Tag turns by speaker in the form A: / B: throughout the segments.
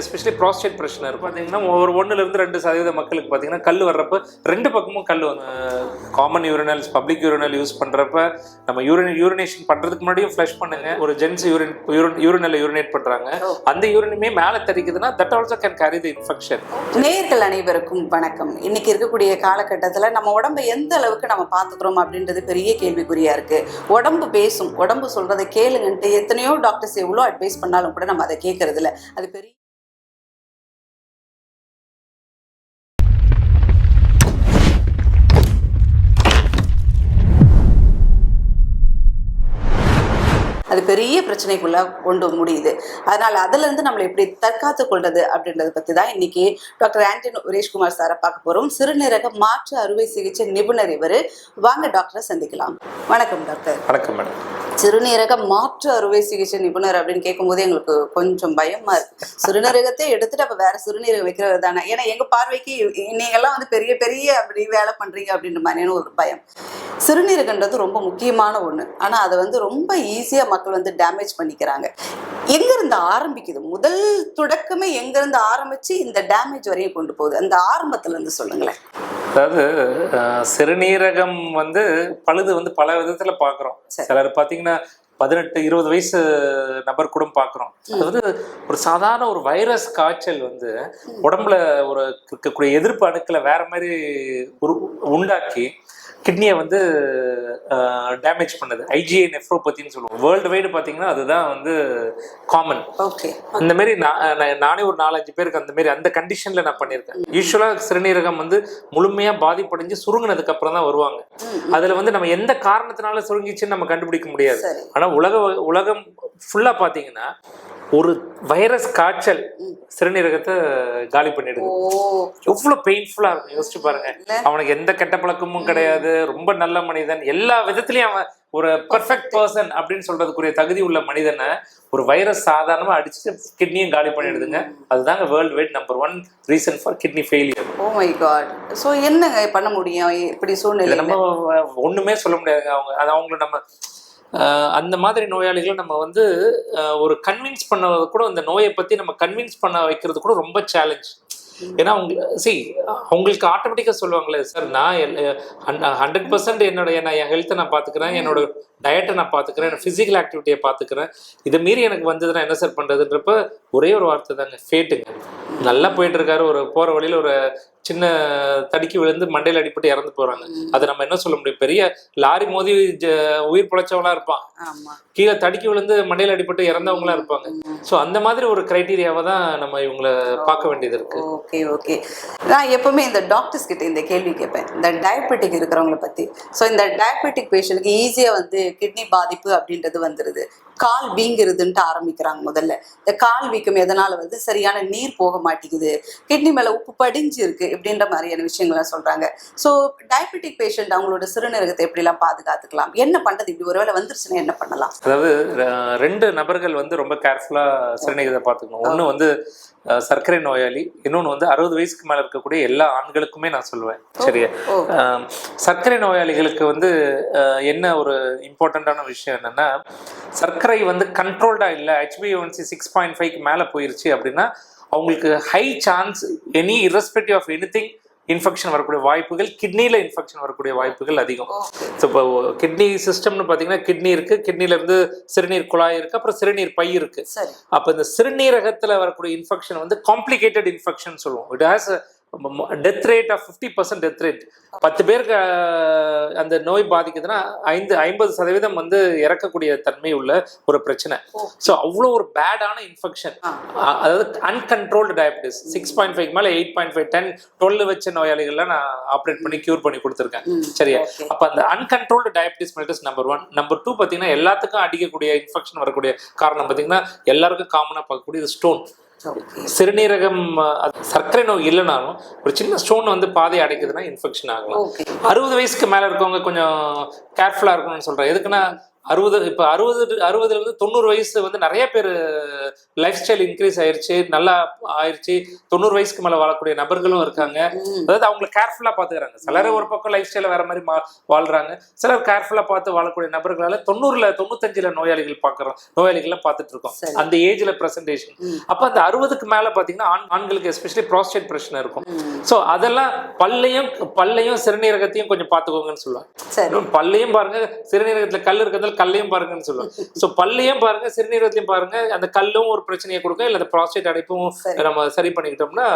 A: Especially prostate பிரச்சனை இருக்கும். பார்த்தீங்கன்னா ஒரு ஒன்றுலேருந்து ரெண்டு சதவீத மக்களுக்கு பார்த்தீங்கன்னா கல் வர்றப்ப ரெண்டு பக்கமும் கல் வந்து common urinals public urinal use பண்ணுறப்ப நம்ம யூரின் யூரினேஷன் பண்ணுறதுக்கு முன்னாடியும் ஃப்ளஷ் பண்ணுங்க. ஒரு ஜென்ஸ் யூரின் யூரின் யூரினலை யூரினேட் பண்ணுறாங்க அந்த யூரினுமே மேலே தெரிக்குதுன்னா that also can carry the infection
B: நேயர்கள் அனைவருக்கும் வணக்கம். இன்னைக்கு இருக்கக்கூடிய காலகட்டத்தில் நம்ம உடம்பை எந்த அளவுக்கு நம்ம பார்த்துக்கிறோம் அப்படின்றது பெரிய கேள்விக்குறியா இருக்கு. உடம்பு பேசும் உடம்பு சொல்றதை கேளுங்கன்ட்டு எத்தனையோ டாக்டர்ஸ் எவ்வளோ அட்வைஸ் பண்ணாலும் கூட நம்ம அதை கேட்கறது அது பெரிய அது பெரிய பிரச்சனைக்குள்ள கொண்டு முடியுது. அதனால அதுல இருந்து நம்மளை எப்படி தற்காத்து கொள்றது அப்படின்றத பத்தி தான் இன்னைக்கு டாக்டர் ஆண்டனி சுரேஷ்குமார் சாரை பார்க்க போறோம். சிறுநீரக மாற்று அறுவை சிகிச்சை நிபுணர் இவர். வாங்க டாக்டரை சந்திக்கலாம். வணக்கம் டாக்டர்.
A: வணக்கம் மேடம்.
B: சிறுநீரக மாற்று அறுவை சிகிச்சை நிபுணர் அப்படின்னு கேட்கும்போது எங்களுக்கு கொஞ்சம் பயமா இருக்கு. சிறுநீரகத்தை எடுத்துட்டு அப்ப வேற சிறுநீரகம் வைக்கிறது தானே? ஏன்னா எங்க பார்வைக்கு நீங்க எல்லாம் வந்து பெரிய பெரிய அப்படி வேலை பண்றீங்க அப்படின்ற மாதிரியான ஒரு பயம். சிறுநீரகன்றது ரொம்ப முக்கியமான ஒண்ணு. ஆனா அதை வந்து ரொம்ப ஈஸியா மக்கள் வந்து டேமேஜ் பண்ணிக்கிறாங்க. எங்க இருந்து ஆரம்பிக்குது? முதல் தொடக்கமே எங்க இருந்து ஆரம்பிச்சு இந்த டேமேஜ் வரையும் கொண்டு போகுது? அந்த ஆரம்பத்துல இருந்து சொல்லுங்களேன்.
A: அதாவது சிறுநீரகம் வந்து பழுது வந்து பல விதத்துல பார்க்குறோம். சிலர் பார்த்தீங்கன்னா பதினெட்டு இருபது வயசு நபர் கூட பார்க்குறோம் அது வந்து ஒரு சாதாரண ஒரு வைரஸ் காய்ச்சல் வந்து உடம்புல ஒரு இருக்கக்கூடிய எதிர்ப்பு அணுக்களை வேற மாதிரி உரு உண்டாக்கி கிட்னியை வந்து டேமேஜ் பண்ணுது. ஐஜிஐ நெஃப்ரோபத்தின்னு சொல்லுவோம். வேர்ல்டு வைடு பார்த்தீங்கன்னா அதுதான் வந்து காமன்
B: ஓகே
A: அந்த மாதிரி நான் ஒரு நாலஞ்சு பேருக்கு அந்த மாதிரி அந்த கண்டிஷன்ல நான் பண்ணியிருக்கேன். யூஸ்வலாக சிறுநீரகம் வந்து முழுமையா பாதிப்படைஞ்சு சுருங்கினதுக்கு அப்புறம் தான் வருவாங்க. அதுல வந்து நம்ம எந்த காரணத்தினால சுருங்கிச்சுன்னு நம்ம கண்டுபிடிக்க முடியாது.
B: சரி.
A: ஆனா உலக உலகம் ஃபுல்லா பாத்தீங்கன்னா ஒரு வைரஸ் காய்ச்சல் சிறுநீரகத்தை காலி பண்ணிடுது. எவ்வளவு பெயின்ஃபுல்லா இருக்கும். யோசிச்சு பாருங்க. அவனுக்கு எந்த கெட்ட பழக்கமும் கிடையாது. ரொம்ப நல்ல மனிதன். எல்லா விதத்திலயும் அவன் ஒரு பெர்ஃபெக்ட் பர்சன் அப்படின்னு சொல்றதுக்குரிய தகுதி உள்ள மனிதனை ஒரு வைரஸ் சாதாரணமா அடிச்சுட்டு கிட்னியும் காலி பண்ணிடுதுங்க. அதுதாங்க world wide number one reason for kidney failure
B: oh my God so என்னங்க பண்ண முடியும்? இப்படி சூழ்நிலை
A: நம்ம ஒண்ணுமே சொல்ல முடியாதுங்க. அவங்க அது அவங்கள நம்ம அந்த மாதிரி நோயாளிகளை நம்ம வந்து ஒரு கன்வின்ஸ் பண்ண கூட இந்த நோயை பற்றி நம்ம கன்வின்ஸ் பண்ண வைக்கிறது கூட ரொம்ப சேலஞ்ச் ஏன்னா அவங்க சி அவங்களுக்கு ஆட்டோமேட்டிக்காக சொல்லுவாங்களே சார் நான் ஹண்ட்ரட் பர்சன்ட் என்னோட என்ன என் ஹெல்த்தை நான் பார்த்துக்கிறேன் என்னோட டயட்டை நான் பார்த்துக்கிறேன் என்னோட ஃபிசிக்கல் ஆக்டிவிட்டியை பார்த்துக்கிறேன் இதை மீறி எனக்கு வந்ததுன்னா என்ன சார் பண்ணுறதுன்றப்ப ஒரே ஒரு வார்த்தை தாங்க ஃபேட்டுங்க நல்லா போயிட்டு இருக்காரு ஒரு போகிற வழியில் ஒரு சின்ன தடுக்கி விழுந்து மண்டையில் அடிபட்டு இறந்து போறாங்க. அதை நம்ம என்ன சொல்ல முடியும்? பெரிய லாரி மோதி உயிர் பிழைச்சவங்களா இருப்பான். கீழே தடுக்கி விழுந்து மண்டையில் அடிபட்டு இறந்தவங்களா இருப்பாங்க. ஸோ அந்த மாதிரி ஒரு கிரைட்டீரியாவை தான் நம்ம இவங்களை பார்க்க வேண்டியது இருக்கு.
B: Okay okay. நான் எப்பவுமே இந்த டாக்டர்ஸ் கிட்ட இந்த கேள்வி கேட்பேன். இந்த டயபெட்டிக் இருக்கிறவங்கள பத்தி. ஸோ இந்த டயபெட்டிக் பேஷண்ட்டுக்கு ஈஸியாக வந்து கிட்னி பாதிப்பு அப்படின்றது வந்துடுது கால் வீங்குறதுன்ட்டு ஆரம்பிக்கிறாங்க முதல்ல. இந்த கால் வீக்கம் எதனால வந்து சரியான நீர் போக மாட்டேங்குது கிட்னி மேல உப்பு படிஞ்சு இருக்கு இப்படின்ற மாதிரியான விஷயங்கள்லாம் சொல்றாங்க. ஸோ டயபெட்டிக் பேஷண்ட் அவங்களோட சிறுநீரகத்தை எப்படிலாம் பாதுகாத்துக்கலாம்? என்ன பண்றது? இப்படி ஒருவேளை வந்துருச்சுன்னா என்ன பண்ணலாம்?
A: அதாவது ரெண்டு நபர்கள் வந்து ரொம்ப கேர்ஃபுல்லா சிறுநீரகத்தை பார்த்துக்கணும். ஒன்று வந்து சர்க்கரை நோயாளி. இன்னொன்று வந்து அறுபது வயசுக்கு மேல இருக்கக்கூடிய எல்லா ஆண்களுக்குமே நான் சொல்லுவேன். சரியா? சர்க்கரை நோயாளிகளுக்கு வந்து என்ன ஒரு இம்பார்ட்டண்ட்டான விஷயம் என்னன்னா சர்க்கரை வந்து கண்ட்ரோல்டா இல்லை ஹெச்பிஒன்சி சிக்ஸ் பாயிண்ட் ஃபைவ்க்கு மேலே போயிருச்சு அப்படின்னா அவங்களுக்கு high chance any irrespective of any thing infection வரக்கூடிய வாய்ப்புகள் கிட்னியில் இன்ஃபெக்ஷன் வரக்கூடிய வாய்ப்புகள் அதிகம். ஸோ இப்போ கிட்னி சிஸ்டம்னு பார்த்தீங்கன்னா கிட்னி இருக்கு. கிட்னில இருந்து சிறுநீர் குழாய் இருக்கு. அப்புறம் சிறுநீர் பை இருக்கு. அப்போ இந்த சிறுநீரகத்தில் வரக்கூடிய இன்ஃபெக்ஷன் வந்து காம்ப்ளிகேட்டட் இன்ஃபெக்ஷன் சொல்லுவோம். It has death rate of fifty percent death rate பத்து பேருக்கு அந்த நோய் பாதிக்குதுன்னா ஐந்து ஐம்பது சதவீதம் வந்து இறக்கக்கூடிய தன்மை உள்ள ஒரு பிரச்சனை. ஸோ அவ்வளோ ஒரு பேடான இன்ஃபெக்ஷன். அதாவது uncontrolled diabetes six point five மேலே eight point five ten twelve வச்ச நோயாளிகள்லாம் நான் ஆப்ரேட் பண்ணி க்யூர் பண்ணி கொடுத்துருக்கேன். சரியா. அப்ப அந்த uncontrolled diabetes mellitus number one number two பாத்தீங்கன்னா எல்லாத்துக்கும் அடிக்கக்கூடிய இன்ஃபெக்ஷன் வரக்கூடிய காரணம் பாத்தீங்கன்னா எல்லாருக்கும் காமனா பார்க்கக்கூடிய ஸ்டோன் சிறுநீரகம் சர்க்கரை நோய் இல்லைனாலும் ஒரு சின்ன ஸ்டோன் வந்து பாதை அடைக்குதுன்னா இன்ஃபெக்ஷன் ஆகலாம். அறுபது வயசுக்கு மேல இருக்கவங்க கொஞ்சம் கேர்ஃபுல்லா இருக்கணும்னு சொல்றேன். எதுக்குன்னா அறுபது இப்போ அறுபது அறுபதுல இருந்து தொண்ணூறு வயசு வந்து நிறைய பேர் லைஃப் ஸ்டைல் இன்க்ரீஸ் ஆயிருச்சு நல்லா ஆயிருச்சு. தொண்ணூறு வயசுக்கு மேல வாழக்கூடிய நபர்களும் இருக்காங்க. அதாவது அவங்க கேர்ஃபுல்லா பாத்துக்கிறாங்க. சிலர் ஒரு பக்கம் லைஃப் ஸ்டைல வேற மாதிரி மா- வாழ்றாங்க. சிலர் கேர்ஃபுல்லா பார்த்து வாழக்கூடிய நபர்களால தொண்ணூறுல தொண்ணூத்தஞ்சுல நோயாளிகள் பாக்குறோம். நோயாளிகளை பார்த்துட்டு இருக்கோம். அந்த ஏஜ்ல பிரசன்டேஷன். அப்ப அந்த அறுபதுக்கு மேல பாத்தீங்கன்னா ஆண் ஆண்களுக்கு எஸ்பெஷலி ப்ராஸ்டேட் பிரச்சனை இருக்கும். சோ அதெல்லாம் பல்லையும் பல்லையும் சிறுநீரகத்தையும் கொஞ்சம் பாத்துக்கோங்கன்னு சொல்லுவாங்க. பல்லையும் பாருங்க சிறுநீரகத்துல கல் இருக்கிறதால கல்லையும் பாருங்கன்னு சொல்லுவாங்க. சோ பல்லையும் பாருங்க சிறுநீரகத்தையும் பாருங்க அந்த கல்லும் ஒரு பிரச்சனையை கொடுக்கும் இல்ல அந்த ப்ராஸ்டேட் அடைப்பும். நம்ம சரி பண்ணிக்கிட்டோம்னா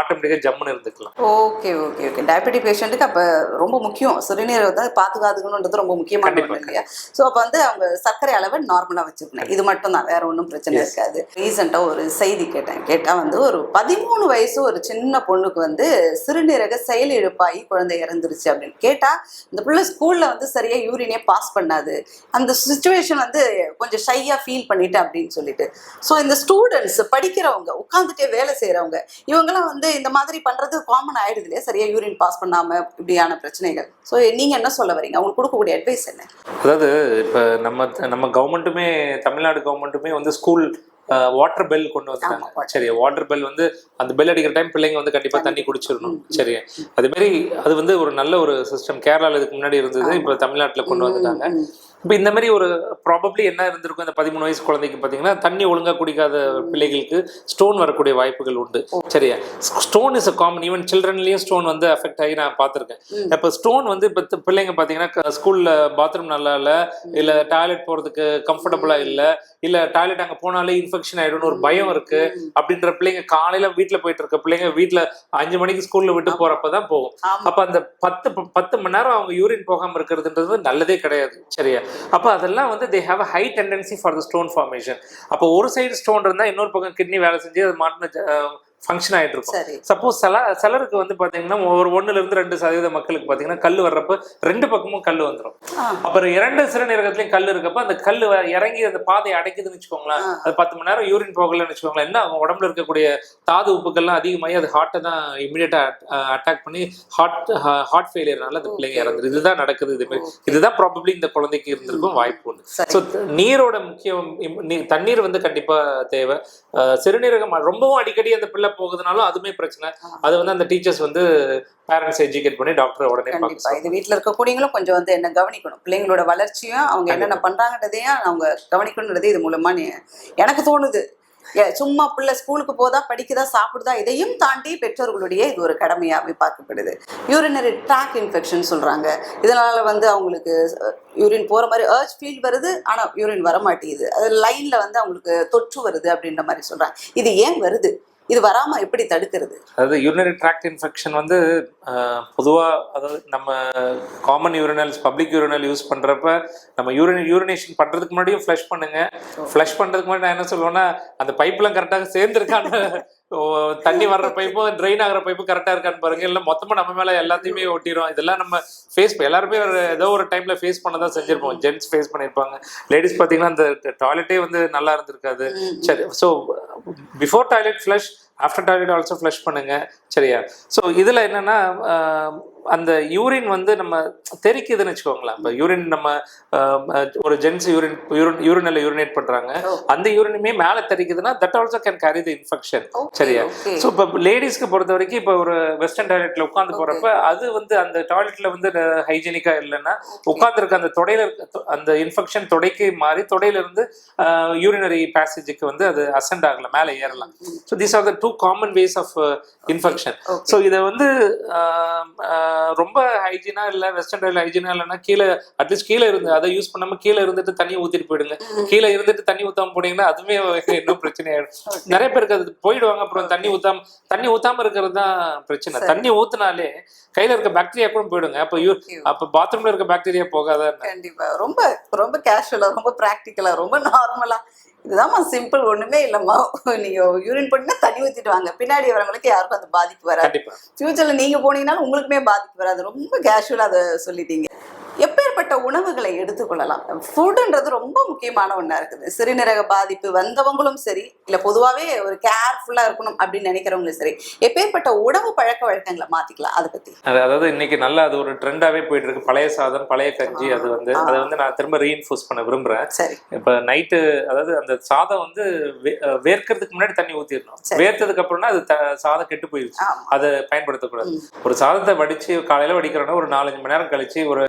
A: ஆட்டோமேட்டிக்கா ஜம்முன்னு இருந்துக்கலாம்.
B: Okay okay okay. டயபெட்டிக் பேஷண்ட்டுக்கு அப்ப ரொம்ப முக்கியம். சிறுநீரகத்தை பாதுகாத்துக்கணுன்றது ரொம்ப முக்கியமான இல்லையா? ஸோ அப்ப வந்து அவங்க சர்க்கரை அளவை நார்மலா வச்சுக்கணும். இது மட்டும் தான் வேற ஒன்றும் பிரச்சனை. இருக்காது. ரீசெண்டா ஒரு செய்தி கேட்டேன். கேட்டா வந்து ஒரு பதிமூணு வயசு ஒரு சின்ன பொண்ணுக்கு வந்து சிறுநீரக செயலிழப்பாகி குழந்தை இறந்துருச்சு அப்படின்னு. கேட்டா இந்த பிள்ளை ஸ்கூல்ல வந்து சரியா யூரினே பாஸ் பண்ணாது. அந்த சுச்சுவேஷன் வந்து கொஞ்சம் ஷையா ஃபீல் பண்ணிட்டு அப்படின்னு சொல்லிட்டு. ஸோ இந்த ஸ்டூடெண்ட்ஸ் படிக்கிறவங்க உட்காந்துட்டே வேலை செய்றவங்க இவங்கெல்லாம் வந்து இந்த மாதிரி பண்றது காமன் ஆயிடுது இல்லையா? சரியா யூரின் பாஸ் பண்ணாம இப்படியான பிரச்சனைகள். ஸோ நீங்க என்ன சொல்ல வரீங்க? அவங்களுக்கு கொடுக்கக்கூடிய அட்வைஸ் என்ன?
A: அதாவது இப்ப நம்ம நம்ம கவர்மெண்ட்டுமே தமிழ்நாடு கவர்மெண்ட்டுமே வந்து ஸ்கூல் வாட்டர் பெல் கொண்டு வந்துட்டாங்க. சரி வாட்டர் பெல் வந்து அந்த பெல் அடிக்கிற டைம் பிள்ளைங்க வந்து கண்டிப்பா தண்ணி குடிச்சிடணும். சரி. அது மாதிரி அது வந்து ஒரு நல்ல ஒரு சிஸ்டம் கேரளால இதுக்கு முன்னாடி இருந்தது இப்ப தமிழ்நாட்டுல கொண்டு வந்துட்டாங்க. இப்போ இந்த மாதிரி ஒரு ப்ராபப்ளி என்ன இருந்திருக்கும் இந்த பதிமூணு வயசு குழந்தைக்கு பார்த்தீங்கன்னா தண்ணி ஒழுங்கா குடிக்காத பிள்ளைகளுக்கு ஸ்டோன் வரக்கூடிய வாய்ப்புகள் உண்டு. சரியா? Stone is a common even சில்ட்ரன்லயும் stone வந்து அஃபெக்ட் ஆகி நான் பார்த்துருக்கேன். இப்போ ஸ்டோன் வந்து இப்போ பிள்ளைங்க பார்த்தீங்கன்னா ஸ்கூல்ல பாத்ரூம் நல்லா இல்லை இல்லை டாய்லெட் போகிறதுக்கு கம்ஃபர்டபுளாக இல்லை இல்லை டாய்லெட் அங்கே போனாலே இன்ஃபெக்ஷன் ஆயிடும்னு ஒரு பயம் இருக்கு
B: ம்.
A: அப்படின்ற பிள்ளைங்க காலையில வீட்ல போயிட்டு இருக்க பிள்ளைங்க வீட்ல அஞ்சு மணிக்கு ஸ்கூல்ல விட்டு போறப்ப தான் போகும். அப்ப அந்த பத்து பத்து மணி நேரம் அவங்க யூரின் போகாம இருக்கிறதுன்றது நல்லதே கிடையாது. சரியா? அப்போ அதெல்லாம் வந்து they have high tendency for the stone formation அப்போ ஒரு சைடு ஸ்டோன் இருந்தா இன்னொரு பக்கம் கிட்னி வேலை செஞ்சு அது மாட்டின ஃபங்க்ஷன் ஆயிட்டு இருக்கும் சப்போஸ் சில சிலருக்கு வந்து பாத்தீங்கன்னா ஒரு ஒண்ணுல இருந்து ரெண்டு சதவீத மக்களுக்கு பாத்தீங்கன்னா கல் வர்றப்ப ரெண்டு பக்கமும் கல் வந்துடும். அப்புறம் இரண்டு சிறுநீரகத்திலயும் கல் இருக்கப்ப அந்த கல் இறங்கி அந்த பாதையை அடைக்குதுன்னு வச்சுக்கோங்களேன். அது பத்து மணி நேரம் யூரின் போகலன்னு வச்சுக்கோங்களேன். என்ன அவங்க உடம்புல இருக்கக்கூடிய தாது உப்புக்கள்லாம் அதிகமாகி அது ஹார்ட்டை தான் இமீடியட்டா அட்டாக் பண்ணி ஹார்ட் ஹார்ட் ஃபெயிலியர்னால அந்த பிள்ளைங்க இறந்துரு இதுதான் நடக்குது. இது மாதிரி இதுதான் ப்ராபப்ளி இந்த குழந்தைக்கு இருந்திருக்கும் வாய்ப்பு உண்டு. ஸோ நீரோட முக்கியம் தண்ணீர் வந்து கண்டிப்பா தேவை. சிறுநீரகம் ரொம்பவும் அடிக்கடி அந்த பிள்ளை போகுதுனாலும் அதுமே பிரச்சனை. அது வந்து அந்த டீச்சர்ஸ் வந்து பேரண்ட்ஸ் எஜுகேட் பண்ணி டாக்டரை உடனே
B: கண்டிப்பா. இது வீட்ல இருக்கக்கூடியவங்களும் கொஞ்சம் வந்து என்ன கவனிக்கணும். பிள்ளைங்களோட வளர்ச்சியும் அவங்க என்னென்ன பண்றாங்கன்றதையும் அவங்க கவனிக்கணுன்றது இது மூலமா நீ- எனக்கு தோணுது. சும்மா பிள்ளை ஸ்கூலுக்கு போதா படிக்குதா சாப்பிடுதா இதையும் தாண்டி பெற்றோர்களுடைய இது ஒரு கடமையாகவே பார்க்கப்படுது. யூரினரி ட்ராக் இன்ஃபெக்ஷன் சொல்றாங்க. இதனால வந்து அவங்களுக்கு யூரின் போற மாதிரி அர்ஜ் ஃபீல் வருது ஆனா யூரின் வர மாட்டேங்குது அது லைன்ல வந்து அவங்களுக்கு தொற்று வருது அப்படின்ற மாதிரி சொல்றாங்க. இது ஏன் வருது? இது வராம எப்படி தடுக்கிறது?
A: அதாவது யூரினரி ட்ராக்ட் இன்ஃபெக்ஷன் வந்து பொதுவா அதாவது நம்ம common urinals public urinal use பண்றப்ப நம்ம யூரின் யூரினேஷன் பண்றதுக்கு முன்னாடியும் ஃப்ளஷ் பண்ணுங்க. ஃப்ளஷ் பண்றதுக்கு முன்னாடி நான் என்ன சொல்லுவேன்னா அந்த பைப்லாம் கரெக்டாக சேர்ந்துருக்கான்னு. தண்ணி வர்ற பைப்பும் ட்ரெயின் ஆகிற பைப்பும் கரெக்டாக இருக்கான்னு பாருங்க. இல்லை மொத்தமாக நம்ம மேலே எல்லாத்தையுமே ஒட்டிடும் இதெல்லாம் நம்ம ஃபேஸ் எல்லாருமே ஒரு ஏதோ ஒரு டைம்ல ஃபேஸ் பண்ண தான் செஞ்சிருப்போம். ஜென்ட்ஸ் ஃபேஸ் பண்ணியிருப்பாங்க லேடிஸ் பார்த்தீங்கன்னா அந்த டாய்லெட்டே வந்து நல்லா இருந்திருக்காது. சரி so before toilet flush after toilet also flush பண்ணுங்க. சரியா? ஸோ இதில் என்னன்னா அந்த யூரின் வந்து நம்ம தெரிக்குதுன்னு வச்சுக்கோங்களேன். இப்போ யூரின் நம்ம ஒரு ஜென்ஸ் யூரின் யூரின் யூரினில் யூரினேட் பண்ணுறாங்க. அந்த யூரினுமே மேலே தெரிக்குதுன்னா that also can carry the infection சரியா. ஸோ இப்போ லேடிஸ்க்கு பொறுத்த வரைக்கும் இப்போ ஒரு வெஸ்டர்ன் டாய்லெட்ல உட்காந்து போறப்ப அது வந்து அந்த டாய்லெட்ல வந்து ஹைஜீனிக்கா இல்லைன்னா உட்காந்துருக்க அந்த தொடையில இருக்க அந்த இன்ஃபெக்ஷன் தொடைக்கு மாறி தொடையில இருந்து யூரினரி பேசேஜுக்கு வந்து அது அசெண்ட் ஆகல மேலே ஏறலாம் so these are the two common ways of infection. So இதை வந்து ரொம்ப ஹைஜீனா இல்லை வெஸ்டர்ன் டாய்லெட் ஹைஜீனா இல்லைன்னா கீழே அட்லீஸ்ட் கீழே இருந்து அதை யூஸ் பண்ணாம கீழே இருந்துட்டு தண்ணி ஊத்திட்டு போயிடுங்க. கீழே இருந்துட்டு தண்ணி ஊத்தாம போனீங்கன்னா அதுவுமே இன்னும் பிரச்சனை ஆயிடும் நிறைய பேருக்கு அது போயிடுவாங்க அப்புறம் தண்ணி ஊத்தாம தண்ணி ஊத்தாம இருக்கிறது தான் பிரச்சனை. தண்ணி ஊத்துனாலே கையில இருக்க பாக்டீரியா கூட போயிடுங்க. அப்ப யூ. அப்ப பாத்ரூம்ல இருக்க பாக்டீரியா போகாத
B: கண்டிப்பா. ரொம்ப ரொம்ப கேஷுவலா ரொம்ப ப்ராக்டிக்கலா ரொம்ப நார்மலா இதுதாம்மா சிம்பிள் ஒண்ணுமே இல்லம்மா. நீங்க யூரின் பண்ணினா தண்ணி ஊத்திட்டு வாங்க. பின்னாடி வரவங்களுக்கு யாருக்கும் அந்த பாதிப்பு வராது. ஃபியூச்சர்ல நீங்க போனீங்கன்னாலும் உங்களுக்குமே பாதிப்பு வராது. ரொம்ப கேஷுவலா அதை சொல்லிட்டீங்க. எப்பேற்பட்ட உணவுகளை எடுத்துக்கொள்ளலாம். ஃபுட்டுன்றது ரொம்ப முக்கியமான ஒண்ணா இருக்குது. சிறுநீரக பாதிப்பு வந்தவங்களும் சரி இல்ல பொதுவாவே ஒரு கேர்ஃபுல்லா இருக்கணும் அப்படின்னு நினைக்கிறவங்களும் சரி எப்பேற்பட்ட உணவு பழக்க வழக்கங்களை மாத்திக்கலாம் அதை பத்தி.
A: அது அதாவது இன்னைக்கு நல்லா அது ஒரு ட்ரெண்டாவே போயிட்டு இருக்கு. பழைய சாதம் பழைய கஞ்சி அது வந்து. அதை வந்து நான் திரும்ப ரீஇன்ஃபோர்ஸ் பண்ண விரும்புறேன்.
B: சரி.
A: இப்ப நைட்டு அதாவது அந்த சாதம் வந்து வேர்க்கறதுக்கு முன்னாடி தண்ணி ஊத்திடணும்.
B: சரி.
A: வேர்த்ததுக்கு அப்புறம்னா அது சாதம் கெட்டு போயிடுச்சு அதை பயன்படுத்தக்கூடாது. ஒரு சாதத்தை வடிச்சு காலையில வடிக்கிறோன்னா ஒரு நாலஞ்சு மணி நேரம் கழிச்சு ஒரு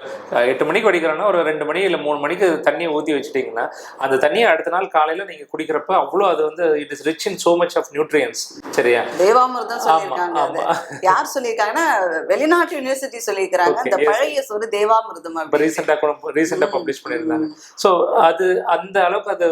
A: எட்டு மணிக்கு வடிக்கிறோன்னா ஒரு ரெண்டு மணி இல்ல மூணு மணிக்கு தண்ணியை ஊத்தி வச்சுட்டீங்கன்னா அந்த தண்ணியை அடுத்த நாள் காலையில நீங்க குடிக்கிறப்ப அவ்வளோ அது வந்து it is rich in so much of nutrients சரியா?
B: தேவாமிர்தம் சொல்லியிருக்காங்க யார் சொல்லியிருக்காங்கன்னா வெளிநாட்டு யூனிவர்சிட்டி சொல்லியிருக்காங்க
A: Okay,
B: அந்த. பழைய சொல் தேவாமிர்தம்
A: இப்போ. ரீசெண்டாக கூட ரீசெண்டாக பப்ளிஷ் பண்ணியிருந்தாங்க. ஸோ அது அந்த அளவுக்கு அது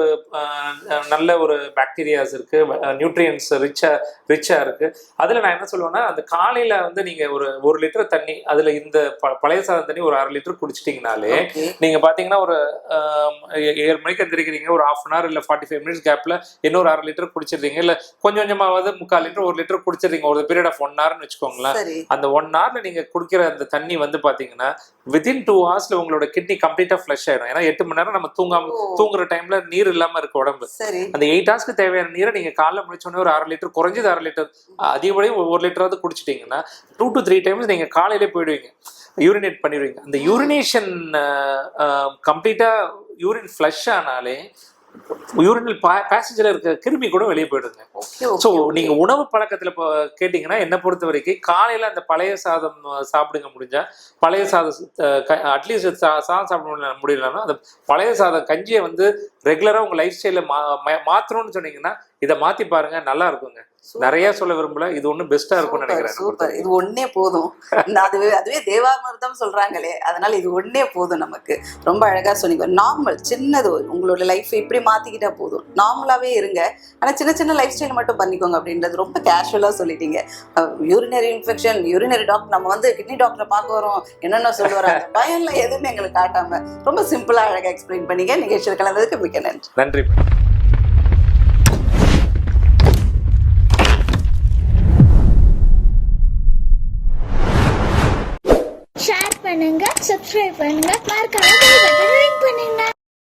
A: நல்ல ஒரு பாக்டீரியாஸ் இருக்கு நியூட்ரியன்ஸ் ரிச்சா ரிச்சா இருக்கு. அதுல நான் என்ன சொல்லுவேன்னா அந்த காலையில வந்து நீங்க ஒரு ஒரு லிட்டர் தண்ணி அதுல இந்த பழைய சாதம் தண்ணி ஒரு அரை லிட்டர் குடிச்சிட்டிங்கனாலே
B: Okay.
A: நீங்க பாத்தீங்கன்னா ஒரு ஏழு மணிக்கு எந்திரிக்கிறீங்க ஒரு ஹாஃப் அன் ஹவர் இல்ல ஃபார்ட்டி ஃபைவ் மினிட்ஸ் கேப்ல இன்னொரு அரை லிட்டர் குடிச்சிடுறீங்க? இல்ல கொஞ்சம் கொஞ்சமாவது முக்கால் லிட்டர் ஒரு லிட்டர் குடிச்சிடுறீங்க ஒரு பீரியட் ஆஃப் ஒன் ஹவர்னு வச்சுக்கோங்களேன். அந்த ஒன் ஹவர்ல நீங்க குடிக்கிற அந்த தண்ணி வந்து பாத்தீங்கன்னா வித்தின் டூ ஹவர்ஸ்ல உங்களோட கிட்னி கம்ப்ளீட்டா ஃப்ளஷ் ஆயிடும். ஏன்னா எட்டு மணி நேரம் நம்ம தூங்காம. தூங்குற டைம்ல நீர் இல்லாம இருக்கு உடம்பு. அந்த எயிட் ஹவர்ஸ்க்கு தேவையான நீரை நீங்க காலைல முடிச்ச உடனே ஒரு அரை லிட்டர் குறைஞ்சது அரை லிட்டர் அதிகப்படியும் ஒரு லிட்டராவது குடிச்சிட்டீங்கன்னா டூ டு த்ரீ டைம்ஸ் நீங்க காலையிலே போயிடுவீங்க யூரினேட் பண்ணிடுவீங்க. அந்த யூரினேஷன் கம்ப்ளீட்டா யூரின் ஃப்ளஷ் ஆனாலே யூரினல் பேசஞ்சர்ல இருக்க கிருமி கூட வெளியே போயிடுங்க ஸோ
B: ஓகே
A: நீங்க உணவு பழக்கத்துல இப்போ கேட்டிங்கன்னா என்னை பொறுத்த வரைக்கும் காலையில அந்த பழைய சாதம் சாப்பிடுங்க முடிஞ்சா பழைய சாதம் அட்லீஸ்ட் சாதம் சாப்பிட முடியல முடியலன்னா அந்த பழைய சாதம் கஞ்சியை வந்து ரெகுலரா உங்க லைஃப் ஸ்டைல மா மா- மாத்தணும்னு சொன்னீங்கன்னா இதை மாத்தி பாருங்க நல்லா இருக்குங்க. நிறைய சொல்ல விரும்பல இது ஒண்ணு பெஸ்டா இருக்கும்னு நினைக்கிறேன்
B: சூப்பர். இது ஒண்ணே போதும். அதுவே அதுவே தேவாமிர்தம் சொல்றாங்களே அதனால இது ஒண்ணே போதும் நமக்கு. ரொம்ப அழகா சொன்னீங்க. நார்மல் சின்னது உங்களோட லைஃப் இப்படி மாத்திக்கிட்டா போதும். நார்மலாவே இருங்க. ஆனா சின்ன சின்ன லைஃப் ஸ்டைல் மட்டும் பண்ணிக்கோங்க அப்படின்றது ரொம்ப கேஷுவலா சொல்லிட்டீங்க. யூரினரி இன்ஃபெக்ஷன் யூரினரி டாக்டர் நம்ம வந்து கிட்னி டாக்டரை பார்க்க வரோம். என்னென்ன சொல்லுவாங்க அந்த பயம்லாம் எதுவுமே எங்களுக்கு காட்டாம ரொம்ப சிம்பிளா அழகா எக்ஸ்பிளைன் பண்ணீங்க. நிகழ்ச்சியில் கலந்ததுக்கு மிக்க நன்றி.
A: நன்றி.
C: ஷேர் பண்ணுங்க சப்ஸ்கிரைப் பண்ணுங்க